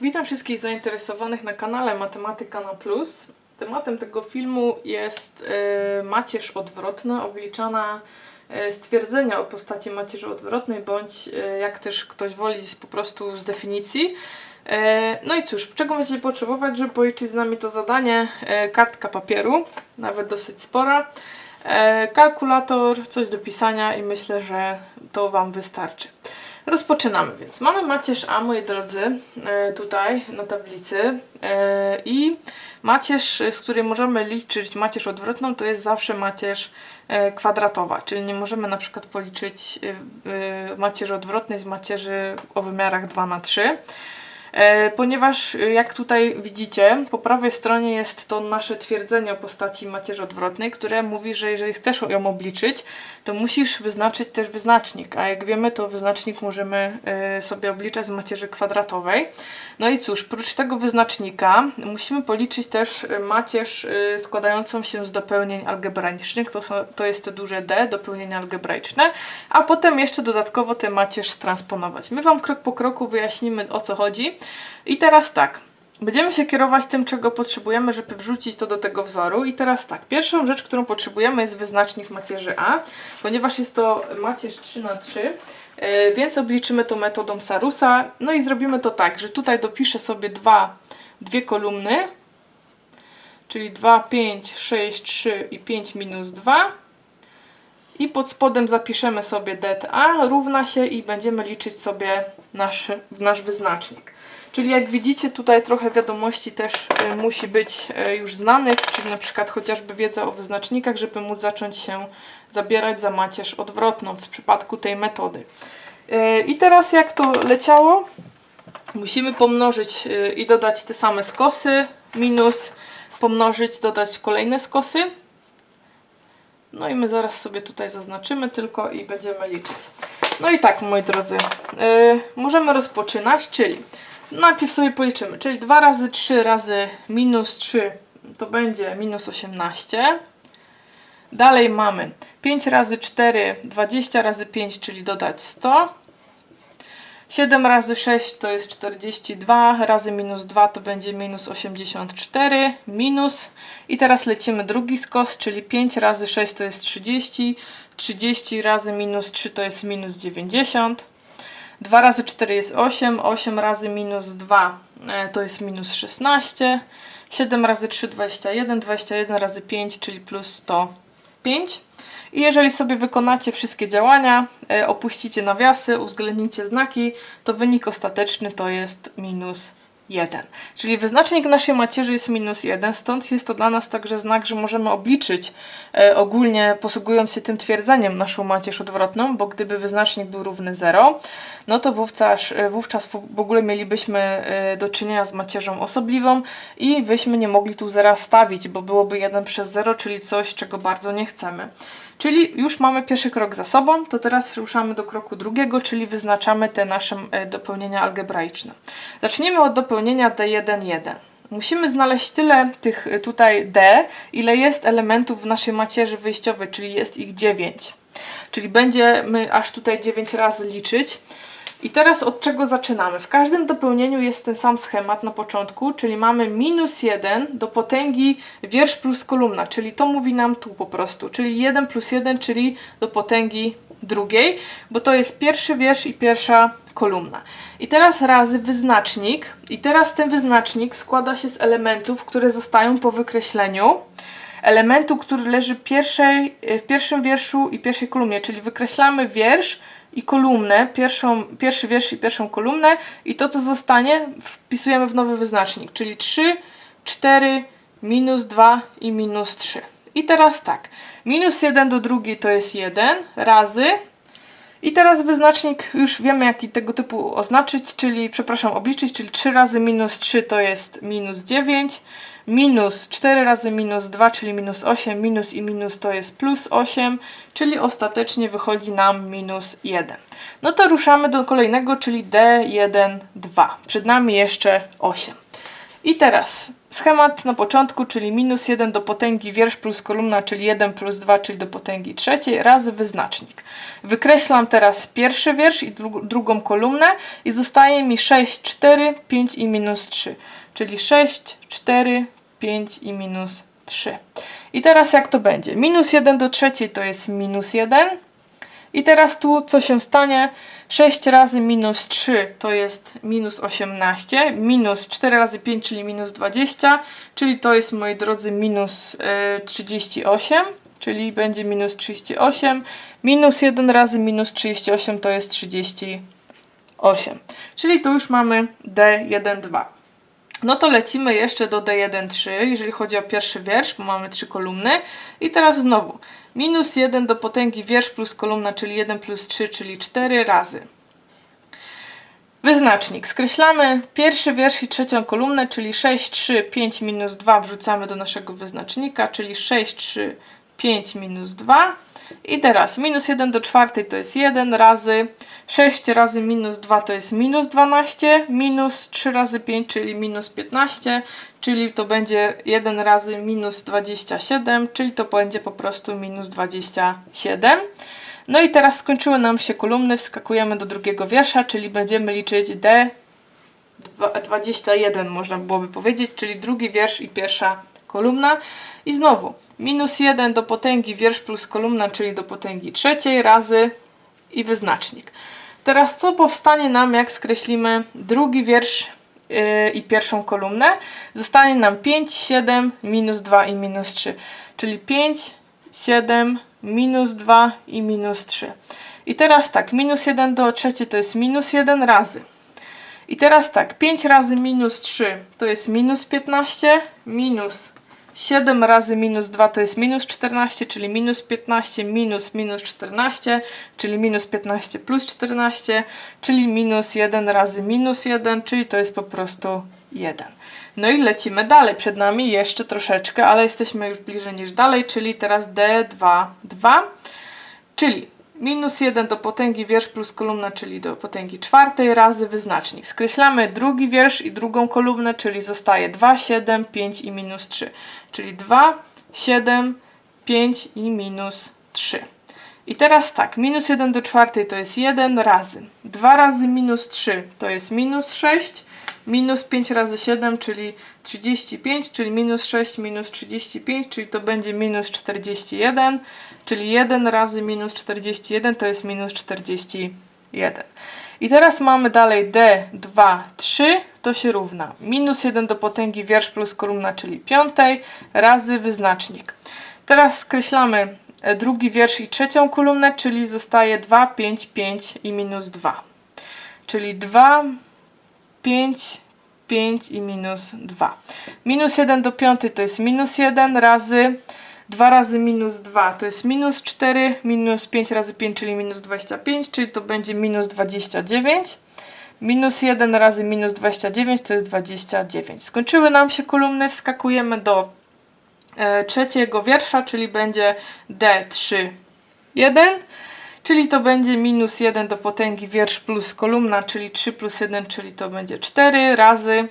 Witam wszystkich zainteresowanych na kanale Matematyka na Plus. Tematem tego filmu jest e, macierz odwrotna, obliczana e, stwierdzenia o postaci macierzy odwrotnej, bądź e, jak też ktoś woli po prostu z definicji. No i cóż, czego będziecie potrzebować, żeby policzyć z nami to zadanie? Kartka papieru, nawet dosyć spora, kalkulator, coś do pisania i myślę, że to Wam wystarczy. Rozpoczynamy więc. Mamy macierz A, moi drodzy, e, tutaj na tablicy. E, i macierz, z której możemy liczyć macierz odwrotną, to jest zawsze macierz e, kwadratowa, czyli nie możemy na przykład policzyć e, e, macierzy odwrotnej z macierzy o wymiarach 2 na 3 E, ponieważ e, jak tutaj widzicie, po prawej stronie jest to nasze twierdzenie o postaci macierzy odwrotnej, które mówi, że jeżeli chcesz ją obliczyć, to musisz wyznaczyć też wyznacznik, a jak wiemy, to wyznacznik możemy e, sobie obliczać z macierzy kwadratowej. No i cóż, prócz tego wyznacznika musimy policzyć też e, macierz e, składającą się z dopełnień algebraicznych, to, są, to jest te duże D, dopełnienia algebraiczne, a potem jeszcze dodatkowo tę macierz stransponować. My Wam krok po kroku wyjaśnimy o co chodzi. I teraz tak, będziemy się kierować tym, czego potrzebujemy, żeby wrzucić to do tego wzoru. I teraz tak, pierwszą rzecz, którą potrzebujemy jest wyznacznik macierzy A, ponieważ jest to macierz 3 na 3 yy, więc obliczymy to metodą Sarusa. No i zrobimy to tak, że tutaj dopiszę sobie dwa, dwie kolumny, czyli 2, 5, 6, 3 i 5 minus 2. I pod spodem zapiszemy sobie det A równa się i będziemy liczyć sobie nasz, nasz wyznacznik. Czyli jak widzicie tutaj trochę wiadomości też y, musi być y, już znanych, czyli na przykład chociażby wiedza o wyznacznikach, żeby móc zacząć się zabierać za macierz odwrotną w przypadku tej metody. Y, I teraz jak to leciało? Musimy pomnożyć i dodać te same skosy, minus pomnożyć, dodać kolejne skosy. No i my zaraz sobie tutaj zaznaczymy tylko i będziemy liczyć. No i tak, moi drodzy, możemy rozpoczynać, czyli najpierw sobie policzymy, czyli 2 razy 3 razy minus 3 to będzie minus 18. Dalej mamy 5 razy 4, 20 razy 5, czyli dodać 100. 7 razy 6 to jest 42, razy minus 2 to będzie minus 84, minus. I teraz lecimy drugi skos, czyli 5 razy 6 to jest 30, 30 razy minus 3 to jest minus 90. 2 razy 4 jest 8, 8 razy minus 2 e, to jest minus 16. 7 razy 3 21, 21 razy 5, czyli plus 105. I jeżeli sobie wykonacie wszystkie działania, e, opuścicie nawiasy, uwzględnicie znaki, to wynik ostateczny to jest minus 1. Czyli wyznacznik naszej macierzy jest minus 1, stąd jest to dla nas także znak, że możemy obliczyć e, ogólnie posługując się tym twierdzeniem naszą macierz odwrotną, bo gdyby wyznacznik był równy 0, no to wówczas, e, wówczas w ogóle mielibyśmy e, do czynienia z macierzą osobliwą i byśmy nie mogli tu zera stawić, bo byłoby 1 przez 0, czyli coś, czego bardzo nie chcemy. Czyli już mamy pierwszy krok za sobą, to teraz ruszamy do kroku drugiego, czyli wyznaczamy te nasze e, dopełnienia algebraiczne. Zaczniemy od dopełnienia D1,1. Musimy znaleźć tyle tych e, tutaj D, ile jest elementów w naszej macierzy wyjściowej, czyli jest ich 9. Czyli będziemy aż tutaj 9 razy liczyć. I teraz od czego zaczynamy? W każdym dopełnieniu jest ten sam schemat na początku, czyli mamy minus 1 do potęgi wiersz plus kolumna, czyli to mówi nam tu po prostu, czyli 1 plus 1, czyli do potęgi drugiej, bo to jest pierwszy wiersz i pierwsza kolumna. I teraz razy wyznacznik, i teraz ten wyznacznik składa się z elementów, które zostają po wykreśleniu elementu, który leży pierwszej, w pierwszym wierszu i pierwszej kolumnie, czyli wykreślamy wiersz i kolumnę, pierwszą, pierwszy wiersz i pierwszą kolumnę i to co zostanie wpisujemy w nowy wyznacznik, czyli 3, 4, minus 2 i minus 3. I teraz tak, minus 1 do drugiej to jest 1 razy i teraz wyznacznik już wiemy jaki tego typu oznaczyć, czyli przepraszam obliczyć, czyli 3 razy minus 3 to jest minus 9, minus 4 razy minus 2, czyli minus 8, minus i minus to jest plus 8, czyli ostatecznie wychodzi nam minus 1. No to ruszamy do kolejnego, czyli D1, 2. Przed nami jeszcze 8. I teraz schemat na początku, czyli minus 1 do potęgi wiersz plus kolumna, czyli 1 plus 2, czyli do potęgi trzeciej, razy wyznacznik. Wykreślam teraz pierwszy wiersz i dru drugą kolumnę i zostaje mi 6, 4, 5 i minus 3. Czyli 6, 4, 5 i minus 3. I teraz jak to będzie? Minus 1 do trzeciej to jest minus 1. I teraz tu co się stanie? 6 razy minus 3 to jest minus 18, minus 4 razy 5, czyli minus 20, czyli to jest, moi drodzy, minus e, 38, czyli będzie minus 38, minus 1 razy minus 38 to jest 38, czyli tu już mamy D1,2. No to lecimy jeszcze do D1,3, jeżeli chodzi o pierwszy wiersz, bo mamy trzy kolumny. I teraz znowu, minus 1 do potęgi wiersz plus kolumna, czyli 1 plus 3, czyli 4 razy. Wyznacznik. Skreślamy pierwszy wiersz i trzecią kolumnę, czyli 6, 3, 5 minus 2 wrzucamy do naszego wyznacznika, czyli 6, 3, 5 minus 2. I teraz minus 1 do czwartej to jest 1 razy 6 razy minus 2 to jest minus 12, minus 3 razy 5, czyli minus 15, czyli to będzie 1 razy minus 27, czyli to będzie po prostu minus 27. No i teraz skończyły nam się kolumny, wskakujemy do drugiego wiersza, czyli będziemy liczyć D 21 można byłoby powiedzieć, czyli drugi wiersz i pierwsza kolumna. I znowu minus 1 do potęgi wiersz plus kolumna, czyli do potęgi trzeciej razy i wyznacznik. Teraz co powstanie nam, jak skreślimy drugi wiersz yy, i pierwszą kolumnę? Zostanie nam 5, 7, minus 2 i minus 3. Czyli 5, 7, minus 2 i minus 3. I teraz tak, minus 1 do trzeciej to jest minus 1 razy. I teraz tak, 5 razy minus 3 to jest minus 15, minus 7 razy minus 2 to jest minus 14, czyli minus 15 minus minus 14, czyli minus 15 plus 14, czyli minus 1 razy minus 1, czyli to jest po prostu 1. No i lecimy dalej. Przed nami jeszcze troszeczkę, ale jesteśmy już bliżej niż dalej, czyli teraz D2, 2, czyli minus 1 do potęgi wiersz plus kolumna, czyli do potęgi czwartej razy wyznacznik. Skreślamy drugi wiersz i drugą kolumnę, czyli zostaje 2, 7, 5 i minus 3. Czyli 2, 7, 5 i minus 3. I teraz tak, minus 1 do czwartej to jest 1 razy. 2 razy minus 3 to jest minus 6. Minus 5 razy 7, czyli 35, czyli minus 6 minus 35, czyli to będzie minus 41, czyli 1 razy minus 41 to jest minus 41. I teraz mamy dalej D, 2, 3, to się równa minus 1 do potęgi wiersz plus kolumna, czyli piątej, razy wyznacznik. Teraz skreślamy e, drugi wiersz i trzecią kolumnę, czyli zostaje 2, 5, 5 i minus 2. Czyli 2, 5, 5 i minus 2. Minus 1 do 5 to jest minus 1 razy 2 razy minus 2 to jest minus 4, minus 5 razy 5, czyli minus 25, czyli to będzie minus 29. Minus 1 razy minus 29 to jest 29. Skończyły nam się kolumny, wskakujemy do e, trzeciego wiersza, czyli będzie D3, 1. Czyli to będzie minus 1 do potęgi wiersz plus kolumna, czyli 3 plus 1, czyli to będzie 4 razy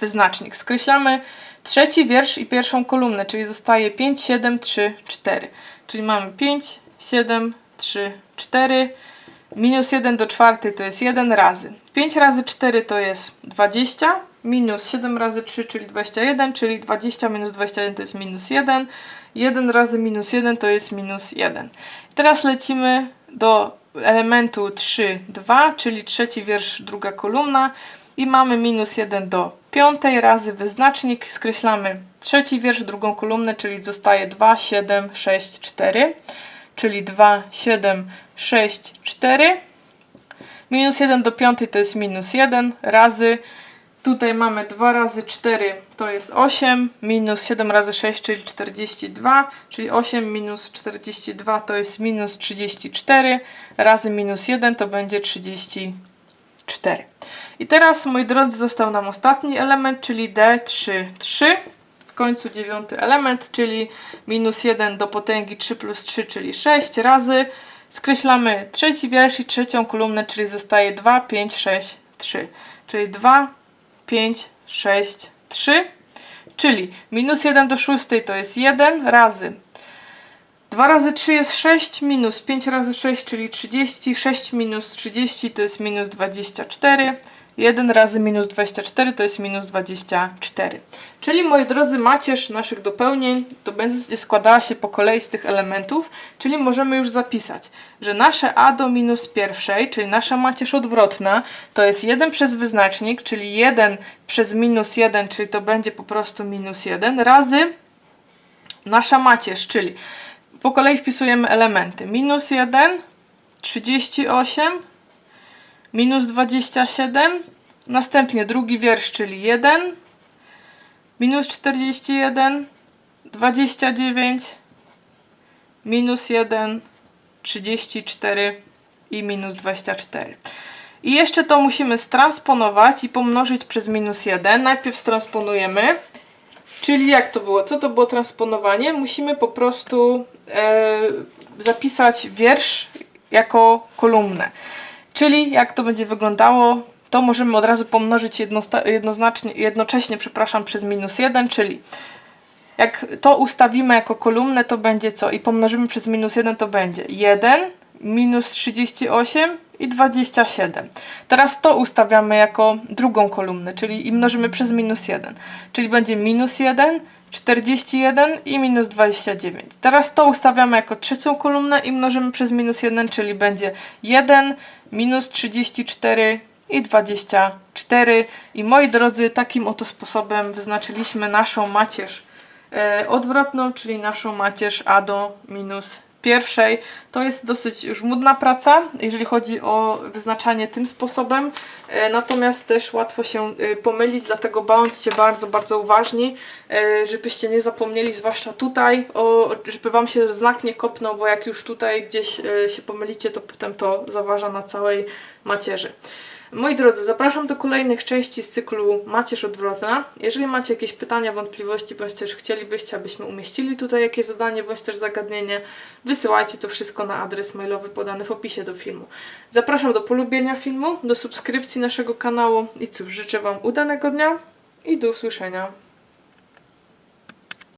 wyznacznik. Skreślamy trzeci wiersz i pierwszą kolumnę, czyli zostaje 5, 7, 3, 4. Czyli mamy 5, 7, 3, 4. Minus 1 do czwartej to jest 1 razy. 5 razy 4 to jest 20. Minus 7 razy 3, czyli 21, czyli 20 minus 21 to jest minus 1. 1 razy minus 1 to jest minus 1. Teraz lecimy do elementu 3, 2, czyli trzeci wiersz, druga kolumna i mamy minus 1 do piątej razy wyznacznik. Skreślamy trzeci wiersz, drugą kolumnę, czyli zostaje 2, 7, 6, 4, czyli 2, 7, 6, 4. Minus 1 do piątej to jest minus 1 razy Tutaj mamy 2 razy 4 to jest 8, minus 7 razy 6, czyli 42, czyli 8 minus 42 to jest minus 34, razy minus 1 to będzie 34. I teraz, moi drodzy, został nam ostatni element, czyli D3, 3. W końcu dziewiąty element, czyli minus 1 do potęgi 3 plus 3, czyli 6 razy. Skreślamy trzeci wiersz i trzecią kolumnę, czyli zostaje 2, 5, 6, 3. Czyli 2, 5, 6, 3, czyli minus 1 do 6 to jest 1 razy. 2 razy 3 jest 6, minus 5 razy 6, czyli 30, 6 minus 30 to jest minus 24, 1 razy minus 24 to jest minus 24. Czyli moi drodzy, macierz naszych dopełnień to będzie składała się po kolei z tych elementów, czyli możemy już zapisać, że nasze a do minus pierwszej, czyli nasza macierz odwrotna, to jest 1 przez wyznacznik, czyli 1 przez minus 1, czyli to będzie po prostu minus 1, razy nasza macierz, czyli po kolei wpisujemy elementy. Minus 1, 38, minus 27, następnie drugi wiersz, czyli 1, minus 41, 29, minus 1, 34 i minus 24. I jeszcze to musimy stransponować i pomnożyć przez minus 1. Najpierw stransponujemy, czyli jak to było? Co to było transponowanie? Musimy po prostu e, zapisać wiersz jako kolumnę. Czyli jak to będzie wyglądało, to możemy od razu pomnożyć jednoznacznie, jednocześnie przepraszam, przez minus 1, czyli jak to ustawimy jako kolumnę, to będzie co? I pomnożymy przez minus 1, to będzie 1, minus 38 i 27. Teraz to ustawiamy jako drugą kolumnę, czyli i mnożymy przez minus 1. Czyli będzie minus 1, 41 i minus 29. Teraz to ustawiamy jako trzecią kolumnę i mnożymy przez minus 1, czyli będzie 1, minus 34 i 24. I moi drodzy, takim oto sposobem wyznaczyliśmy naszą macierz e, odwrotną, czyli naszą macierz a do minus pierwszej. To jest dosyć już nudna praca, jeżeli chodzi o wyznaczanie tym sposobem, e, natomiast też łatwo się e, pomylić, dlatego bądźcie bardzo, bardzo uważni, e, żebyście nie zapomnieli, zwłaszcza tutaj, o, żeby Wam się znak nie kopnął, bo jak już tutaj gdzieś się pomylicie, to potem to zaważa na całej macierzy. Moi drodzy, zapraszam do kolejnych części z cyklu Macierz Odwrotna. Jeżeli macie jakieś pytania, wątpliwości, bądź też chcielibyście, abyśmy umieścili tutaj jakieś zadanie, bądź też zagadnienie, wysyłajcie to wszystko na adres mailowy podany w opisie do filmu. Zapraszam do polubienia filmu, do subskrypcji naszego kanału i cóż, życzę Wam udanego dnia i do usłyszenia.